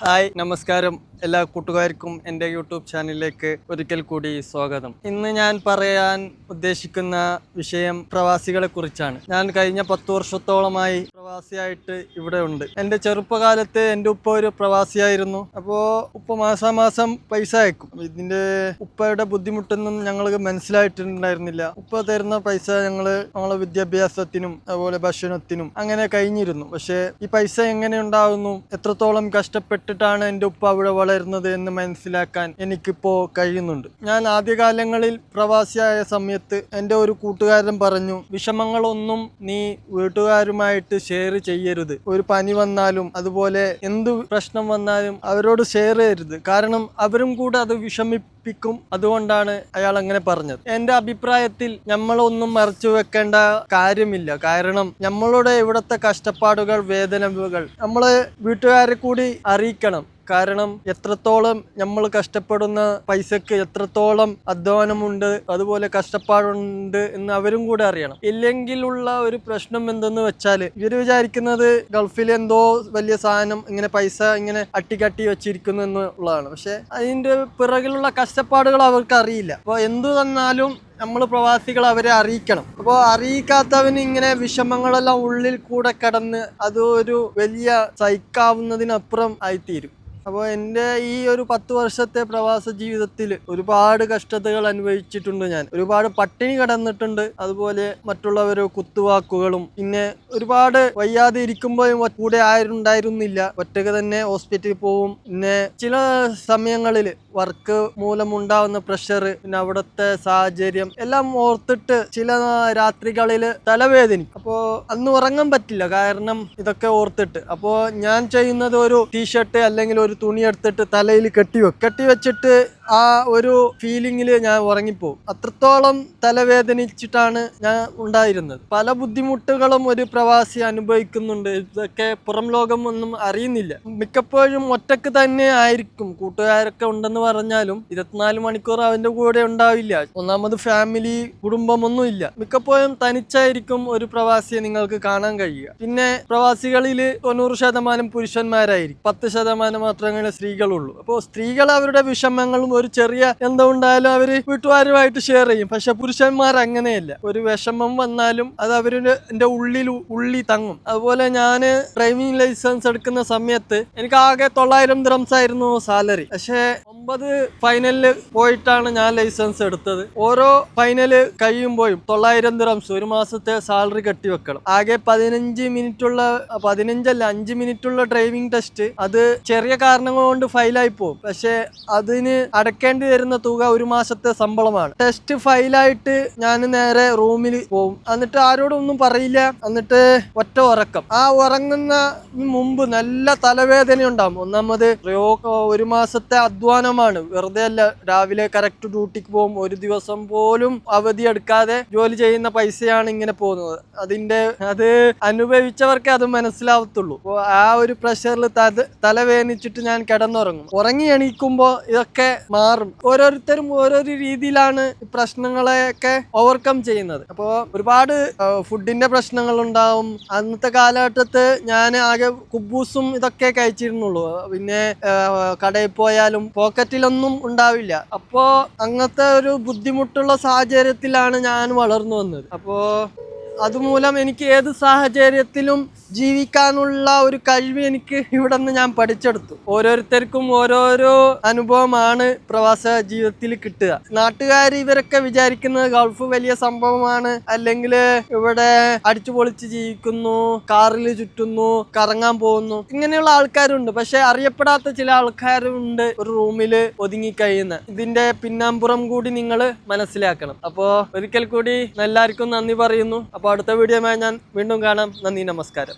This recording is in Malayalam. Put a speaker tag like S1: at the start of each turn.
S1: ഹായ് നമസ്കാരം. എല്ലാ കൂട്ടുകാർക്കും എന്റെ യൂട്യൂബ് ചാനലിലേക്ക് ഒരിക്കൽ കൂടി സ്വാഗതം. ഇന്ന് ഞാൻ പറയാൻ ഉദ്ദേശിക്കുന്ന വിഷയം പ്രവാസികളെ കുറിച്ചാണ് ഞാൻ കഴിഞ്ഞ പത്തു വർഷത്തോളമായി പ്രവാസിയായിട്ട് ഇവിടെ ഉണ്ട്. എന്റെ ചെറുപ്പകാലത്ത് എന്റെ ഉപ്പ ഒരു പ്രവാസിയായിരുന്നു. അപ്പോൾ ഉപ്പ മാസാമാസം പൈസ അയക്കും. ഇതിന്റെ ഉപ്പയുടെ ബുദ്ധിമുട്ടൊന്നും ഞങ്ങൾക്ക് മനസ്സിലായിട്ടുണ്ടായിരുന്നില്ല. ഉപ്പ തരുന്ന പൈസ ഞങ്ങൾ ഞങ്ങളെ വിദ്യാഭ്യാസത്തിനും അതുപോലെ ഭക്ഷണത്തിനും അങ്ങനെ കഴിഞ്ഞിരുന്നു. പക്ഷേ ഈ പൈസ എങ്ങനെ ഉണ്ടാകുന്നു എത്രത്തോളം കഷ്ടപ്പെട്ടിട്ടാണ് എന്റെ ഉപ്പ അവിടെ വളരുന്നത് എന്ന് മനസ്സിലാക്കാൻ എനിക്കിപ്പോ കഴിയുന്നുണ്ട്. ഞാൻ ആദ്യകാലങ്ങളിൽ പ്രവാസിയായ സമയത്ത് എന്റെ ഒരു കൂട്ടുകാരൻ പറഞ്ഞു വിഷമങ്ങളൊന്നും നീ വീട്ടുകാരുമായിട്ട് ഷെയർ ചെയ്യരുത്. ഒരു പനി വന്നാലും അതുപോലെ എന്ത് പ്രശ്നം വന്നാലും അവരോട് ഷെയർ ചെയ്യരുത്. കാരണം അവരും കൂടെ അത് വിഷമിപ്പിക്കും അതുകൊണ്ടാണ് അയാൾ അങ്ങനെ പറഞ്ഞത്. എന്റെ അഭിപ്രായത്തിൽ നമ്മളൊന്നും മറച്ചു വെക്കേണ്ട കാര്യമില്ല. കാരണം നമ്മളുടെ ഇവിടുത്തെ കഷ്ടപ്പാടുകൾ വേദനകൾ നമ്മൾ വീട്ടുകാരെ കൂടി അറിയിക്കണം. കാരണം എത്രത്തോളം നമ്മൾ കഷ്ടപ്പെടുന്ന പൈസക്ക് എത്രത്തോളം അധ്വാനമുണ്ട് അതുപോലെ കഷ്ടപ്പാടുണ്ട് എന്ന് അവരും കൂടെ അറിയണം. ഇല്ലെങ്കിലുള്ള ഒരു പ്രശ്നം എന്തെന്ന് വെച്ചാൽ ഇവർ വിചാരിക്കുന്നത് ഗൾഫിൽ എന്തോ വലിയ സാധനം ഇങ്ങനെ പൈസ ഇങ്ങനെ അട്ടിക്കട്ടി വെച്ചിരിക്കുന്നു എന്നുള്ളതാണ്. പക്ഷെ അതിന്റെ പിറകിലുള്ള കഷ്ടപ്പാടുകൾ അവർക്ക് അറിയില്ല അപ്പോൾ എന്തു തന്നാലും നമ്മൾ പ്രവാസികൾ അവരെ അറിയിക്കണം. അപ്പോൾ അറിയിക്കാത്തവന് ഇങ്ങനെ വിഷമങ്ങളെല്ലാം ഉള്ളിൽ കൂടെ കടന്ന് അത് ഒരു വലിയ സഹിക്കാവുന്നതിനപ്പുറം ആയിത്തീരും. അപ്പോൾ എന്റെ ഈ ഒരു പത്ത് വർഷത്തെ പ്രവാസ ജീവിതത്തിൽ ഒരുപാട് കഷ്ടതകൾ അനുഭവിച്ചിട്ടുണ്ട് ഞാൻ. ഒരുപാട് പട്ടിണി കിടന്നിട്ടുണ്ട്. അതുപോലെ മറ്റുള്ളവരെ കുത്തുവാക്കുകളും പിന്നെ ഒരുപാട് വയ്യാതെ ഇരിക്കുമ്പോഴും കൂടെ ആരുണ്ടായിരുന്നില്ല. ഒറ്റയ്ക്ക് തന്നെ ഹോസ്പിറ്റലിൽ പോവും. പിന്നെ ചില സമയങ്ങളിൽ വർക്ക് മൂലം ഉണ്ടാവുന്ന പ്രഷർ പിന്നെ അവിടുത്തെ സാഹചര്യം എല്ലാം ഓർത്തിട്ട് ചില രാത്രികളിൽ തലവേദന അപ്പോൾ അന്ന് ഉറങ്ങാൻ പറ്റില്ല. കാരണം ഇതൊക്കെ ഓർത്തിട്ട്. അപ്പോൾ ഞാൻ ചെയ്യുന്നത് ഒരു ടീഷർട്ട് അല്ലെങ്കിൽ ഒരു തുണി എടുത്തിട്ട് തലയിൽ കെട്ടിവെക്കും കെട്ടിവെച്ചിട്ട് ആ ഒരു ഫീലിങ്ങിൽ ഞാൻ ഉറങ്ങിപ്പോവും. അത്രത്തോളം തലവേദനിച്ചിട്ടാണ് ഞാൻ ഉണ്ടായിരുന്നത്. പല ബുദ്ധിമുട്ടുകളും ഒരു പ്രവാസി അനുഭവിക്കുന്നുണ്ട്. ഇതൊക്കെ പുറം ലോകം ഒന്നും അറിയുന്നില്ല. മിക്കപ്പോഴും ഒറ്റയ്ക്ക് തന്നെ ആയിരിക്കും. കൂട്ടുകാരൊക്കെ ഉണ്ടെന്ന് പറഞ്ഞാലും ഇരുപത്തിനാല് മണിക്കൂർ അവന്റെ കൂടെ ഉണ്ടാവില്ല. ഒന്നാമത് ഫാമിലി കുടുംബമൊന്നുമില്ല മിക്കപ്പോഴും തനിച്ചായിരിക്കും ഒരു പ്രവാസിയെ നിങ്ങൾക്ക് കാണാൻ കഴിയുക. പിന്നെ പ്രവാസികളിൽ തൊണ്ണൂറ് ശതമാനം പുരുഷന്മാരായിരിക്കും. പത്ത് ശതമാനം മാത്രമേ സ്ത്രീകളുള്ളൂ. അപ്പോൾ സ്ത്രീകൾ അവരുടെ വിഷമങ്ങളും ഒരു ചെറിയ എന്തോ ഉണ്ടായാലും അവർ വീട്ടുകാരുമായിട്ട് ഷെയർ ചെയ്യും. പക്ഷെ പുരുഷന്മാർ അങ്ങനെയല്ല. ഒരു വിഷമം വന്നാലും അത് അവരുടെ ഉള്ളിൽ ഉള്ളി തങ്ങും. അതുപോലെ ഞാൻ ഡ്രൈവിംഗ് ലൈസൻസ് എടുക്കുന്ന സമയത്ത് എനിക്ക് ആകെ തൊള്ളായിരം ദ്രംസ് ആയിരുന്നു സാലറി പക്ഷേ ഒമ്പത് ഫൈനലിൽ പോയിട്ടാണ് ഞാൻ ലൈസൻസ് എടുത്തത്. ഓരോ ഫൈനൽ കഴിയുമ്പോഴും തൊള്ളായിരം ദിറംസ് ഒരു മാസത്തെ സാലറി കെട്ടിവെക്കണം ആകെ പതിനഞ്ച് മിനിറ്റുള്ള പതിനഞ്ചല്ല അഞ്ച് മിനിറ്റുള്ള ഡ്രൈവിംഗ് ടെസ്റ്റ് അത് ചെറിയ കാരണങ്ങൾ കൊണ്ട് ഫൈലായി പോകും. പക്ഷേ അതിന് അടക്കേണ്ടി വരുന്ന തുക ഒരു മാസത്തെ ശമ്പളമാണ്. ടെസ്റ്റ് ഫൈലായിട്ട് ഞാൻ നേരെ റൂമിൽ പോകും. എന്നിട്ട് ആരോടൊന്നും പറയില്ല. എന്നിട്ട് ഒറ്റ ഉറക്കം. ആ ഉറങ്ങുന്ന മുമ്പ് നല്ല തലവേദന ഉണ്ടാവും ഒന്നാമത് ഒരു മാസത്തെ അധ്വാനമാണ് വെറുതെ അല്ല രാവിലെ കറക്റ്റ് ഡ്യൂട്ടിക്ക് പോകും ഒരു ദിവസം പോലും അവധി എടുക്കാതെ ജോലി ചെയ്യുന്ന പൈസയാണ് ഇങ്ങനെ പോകുന്നത്. അതിന്റെ അത് അനുഭവിച്ചവർക്കേ അത് മനസ്സിലാവത്തുള്ളൂ. അപ്പോൾ ആ ഒരു പ്രഷറിൽ തല തലവേദനിച്ചിട്ട് ഞാൻ കിടന്നുറങ്ങും. ഉറങ്ങി എണീക്കുമ്പോൾ ഇതൊക്കെ മാറും. ഓരോരുത്തരും ഓരോരോ രീതിയിലാണ് പ്രശ്നങ്ങളെയൊക്കെ ഓവർകം ചെയ്യുന്നത്. അപ്പോൾ ഒരുപാട് ഫുഡിന്റെ പ്രശ്നങ്ങൾ ഉണ്ടാവും അന്നത്തെ കാലഘട്ടത്ത് ഞാൻ ആകെ കുബൂസും ഇതൊക്കെ കഴിച്ചിരുന്നുള്ളൂ. പിന്നെ കടയിൽ പോയാലും പോക്കറ്റിലൊന്നും ഉണ്ടാവില്ല. അപ്പോ അങ്ങനത്തെ ഒരു ബുദ്ധിമുട്ടുള്ള സാഹചര്യത്തിലാണ് ഞാൻ വളർന്നു വന്നത്. അപ്പോ അതുമൂലം എനിക്ക് ഏത് സാഹചര്യത്തിലും ജീവിക്കാനുള്ള ഒരു കഴിവ് എനിക്ക് ഇവിടെ നിന്ന് ഞാൻ പഠിച്ചെടുത്തു. ഓരോരുത്തർക്കും ഓരോരോ അനുഭവമാണ് പ്രവാസ ജീവിതത്തിൽ കിട്ടുക. നാട്ടുകാർ ഇവരൊക്കെ വിചാരിക്കുന്നത് ഗൾഫ് വലിയ സംഭവമാണ്. അല്ലെങ്കിൽ ഇവിടെ അടിച്ചു പൊളിച്ച് ജീവിക്കുന്നു കാറിൽ ചുറ്റുന്നു കറങ്ങാൻ പോകുന്നു. ഇങ്ങനെയുള്ള ആൾക്കാരുണ്ട്. പക്ഷെ അറിയപ്പെടാത്ത ചില ആൾക്കാരുണ്ട് ഒരു റൂമിൽ ഒതുങ്ങി കഴിയുന്ന. ഇതിന്റെ പിന്നാമ്പുറം കൂടി നിങ്ങൾ മനസ്സിലാക്കണം. അപ്പോൾ ഒരിക്കൽ കൂടി എല്ലാവർക്കും നന്ദി പറയുന്നു. അപ്പോൾ അടുത്ത വീഡിയോമായി ഞാൻ വീണ്ടും കാണാം. നന്ദി നമസ്കാരം.